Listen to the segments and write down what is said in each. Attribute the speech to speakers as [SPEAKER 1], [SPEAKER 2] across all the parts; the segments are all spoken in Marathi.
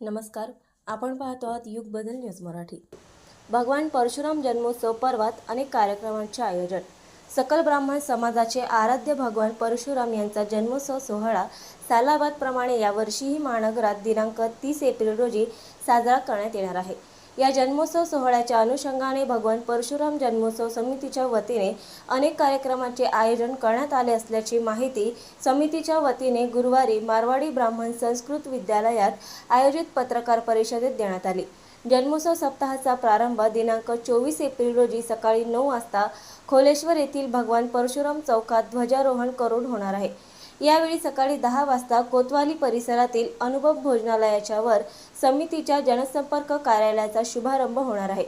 [SPEAKER 1] नमस्कार. आपण पाहतो आहात युग बदल न्यूज मराठी. भगवान परशुराम जन्मोत्सव पर्वात अनेक कार्यक्रमांचे आयोजन. सकल ब्राह्मण समाजाचे आराध्य भगवान परशुराम यांचा जन्मोत्सव सोहळा सालाबादप्रमाणे यावर्षीही महानगरात दिनांक तीस एप्रिल रोजी साजरा करण्यात येणार आहे. या जन्मोत्सव सोहळ्याच्या अनुषंगाने भगवान परशुराम जन्मोत्सव समितीच्या वतीने अनेक कार्यक्रमांचे आयोजन करण्यात आले असल्याची माहिती समितीच्या वतीने गुरुवारी मारवाडी ब्राह्मण संस्कृत विद्यालयात आयोजित पत्रकार परिषदेत देण्यात आली. जन्मोत्सव सप्ताहाचा प्रारंभ दिनांक चोवीस एप्रिल रोजी सकाळी नऊ वाजता खोलेश्वर येथील भगवान परशुराम चौकात ध्वजारोहण करून होणार आहे. यावेळी सकाळी दहा वाजता कोतवाली परिसरातील अनुभव भोजनालयाच्या वर समितीच्या जनसंपर्क कार्यालयाचा शुभारंभ होणार आहे.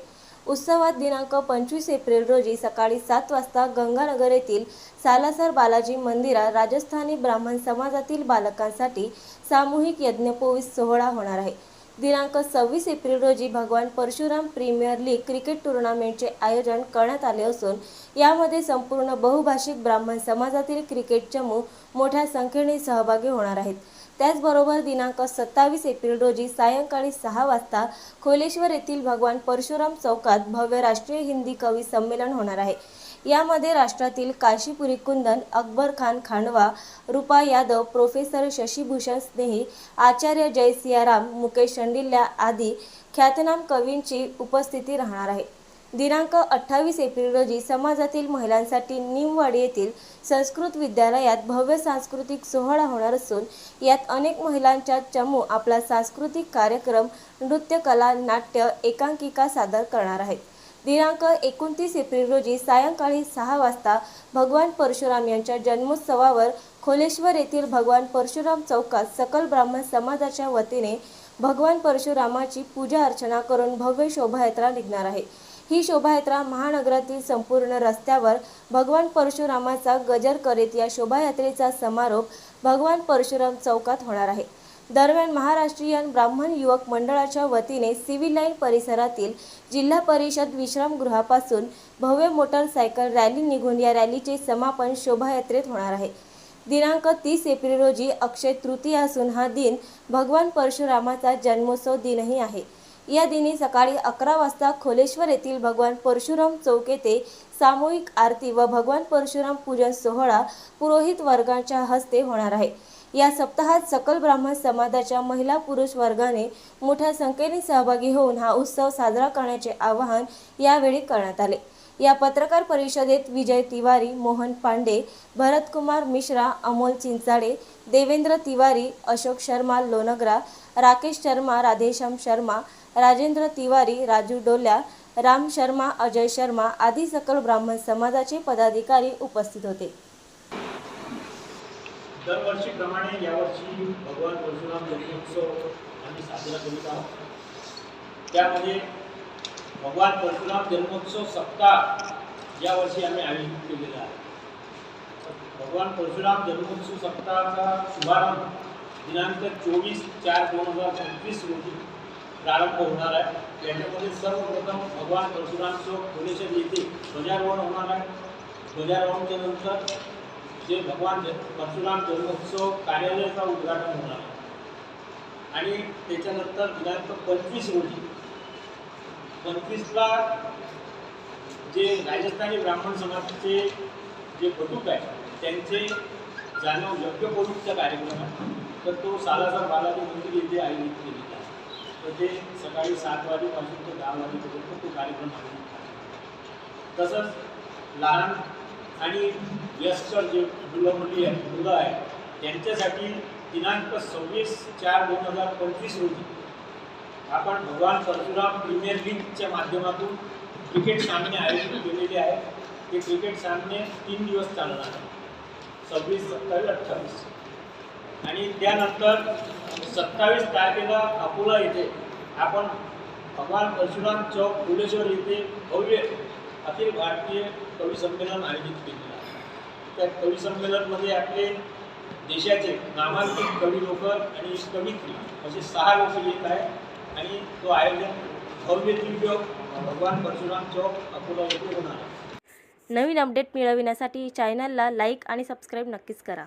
[SPEAKER 1] उत्सवात दिनांक पंचवीस एप्रिल रोजी सकाळी सात वाजता गंगानगर येथील सालासर बालाजी मंदिरात राजस्थानी ब्राह्मण समाजातील बालकांसाठी सामूहिक यज्ञोपवीत सोहळा होणार आहे. दिनांक सव्वीस एप्रिल रोजी भगवान परशुराम प्रीमियर लीग क्रिकेट टुर्नामेंटचे आयोजन करण्यात आले असून यामध्ये संपूर्ण बहुभाषिक ब्राह्मण समाजातील क्रिकेट चमू मोठ्या संख्येने सहभागी होणार आहेत. त्याचबरोबर दिनांक सत्तावीस एप्रिल रोजी सायंकाळी सहा वाजता खोलेश्वर येथील भगवान परशुराम चौकात भव्य राष्ट्रीय हिंदी कवी संमेलन होणार आहे. यामध्ये राष्ट्रातील काशीपुरी कुंदन अकबर खान खांडवा रुपा यादव प्रोफेसर शशीभूषण स्नेही आचार्य जय सियाराम मुकेश शंडिल्या आदी ख्यातनाम कवींची उपस्थिती राहणार आहे. दिनांक अठ्ठावीस एप्रिल रोजी समाजातील महिलांसाठी निमवाडी येथील संस्कृत विद्यालयात भव्य सांस्कृतिक सोहळा होणार असून यात अनेक महिलांच्या चमू आपला सांस्कृतिक कार्यक्रम नृत्यकला नाट्य एकांकिका सादर करणार आहेत. दिनांक एकोणतीस एप्रिल रोजी सायंकाळी सहा वाजता भगवान परशुराम यांच्या जन्मोत्सवावर खोलेश्वर येथील भगवान परशुराम चौकात सकल ब्राह्मण समाजाच्या वतीने भगवान परशुरामाची पूजा अर्चना करून भव्य शोभायात्रा निघणार आहे. ही शोभायात्रा महानगरातील संपूर्ण रस्त्यावर भगवान परशुरामाचा गजर करीत या शोभायात्रेचा समारोप भगवान परशुराम चौकात होणार आहे. दरम्यान महाराष्ट्रीयन ब्राह्मण युवक मंडळाच्या वतीने सिव्हिल लाईन परिसरातील जिल्हा परिषद विश्रामगृहापासून भव्य मोटरसायकल रॅली निघून या रॅलीचे समापन शोभायात्रेत होणार आहे. दिनांक तीस एप्रिल रोजी अक्षय तृतीया असून हा दिन भगवान परशुरामाचा जन्मोत्सव दिनही आहे. या दिनी सकाळी अकरा वाजता खोलेश्वर येथील भगवान परशुराम चौक येथे सामूहिक आरती व भगवान परशुराम पूजन सोहळा पुरोहित वर्गाच्या हस्ते होणार आहे. या सप्ताहात सकल ब्राह्मण समाजाच्या महिला पुरुष वर्गाने मोठ्या संख्येने सहभागी होऊन हा उत्सव साजरा करण्याचे आवाहन यावेळी करण्यात आले. या पत्रकार परिषदेत विजय तिवारी मोहन पांडे भरतकुमार मिश्रा अमोल चिंचाडे देवेंद्र तिवारी अशोक शर्मा लोनगरा राकेश शर्मा राधेश्याम शर्मा राजेंद्र तिवारी राजू डोल्या राम शर्मा अजय शर्मा आदी सकल ब्राह्मण समाजाचे पदाधिकारी उपस्थित होते.
[SPEAKER 2] दरवर्षीप्रमाणे यावर्षी भगवान परशुराम जन्मोत्सव आम्ही साजरा करीत आहोत. त्यामध्ये भगवान परशुराम जन्मोत्सव सप्ताह यावर्षी आम्ही आयोजित केलेला आहे. भगवान परशुराम जन्मोत्सव सप्ताहाचा शुभारंभ दिनांक चोवीस चार दोन हजार पंचवीस रोजी प्रारंभ होणार आहे. याच्यामध्ये सर्वप्रथम भगवान परशुराम चौक भुवनेश्वर येथे ध्वजारोहण होणार आहे. ध्वजारोहणच्या नंतर जे भगवान परशुराम जन्मोत्सव कार्यालयाचा उद्घाटन होणार. आणि त्याच्यानंतर दिनांक पंचवीस रोजी पंचवीसला जे राजस्थानी ब्राह्मण समाजाचे जे बटूक आहे त्यांचे जाणव यज्ञपरूपचा कार्यक्रम आहे तर तो सालासर बालाजी मंदिर येथे आयोजित केलेला आहे. तर ते सकाळी सात वाजेपासून ते दहा वाजेपर्यंत तो कार्यक्रम आयोजित तसंच लहान आणि वयस्कर जे मुलं मुली आहेत मुलं आहेत त्यांच्यासाठी दिनांक सव्वीस चार दोन हजार पंचवीस रोजी आपण भगवान परशुराम प्रीमियर लीगच्या माध्यमातून क्रिकेट सामने आयोजित केलेले आहेत ते क्रिकेट सामने तीन दिवस चालणार आहे. सव्वीस सत्तावीस अठ्ठावीस. आणि त्यानंतर सत्तावीस तारखेला अकोला येथे आपण भगवान परशुराम चौक फुलेश्वर येथे भव्य अखिल भारतीय कवी संमेलन आयोजित केले. त्या कवी संमेलनमध्ये आपले देशाचे नामांकित कवी लोक आणि कवित्री असे सहा लोक येत आहेत. आणि तो आयोजन भव्य दिव्य भगवान परशुराम चौक अकोला येथे होणार
[SPEAKER 1] नवीन अपडेट मिळविण्यासाठी चॅनलला लाईक आणि सबस्क्राईब नक्कीच करा.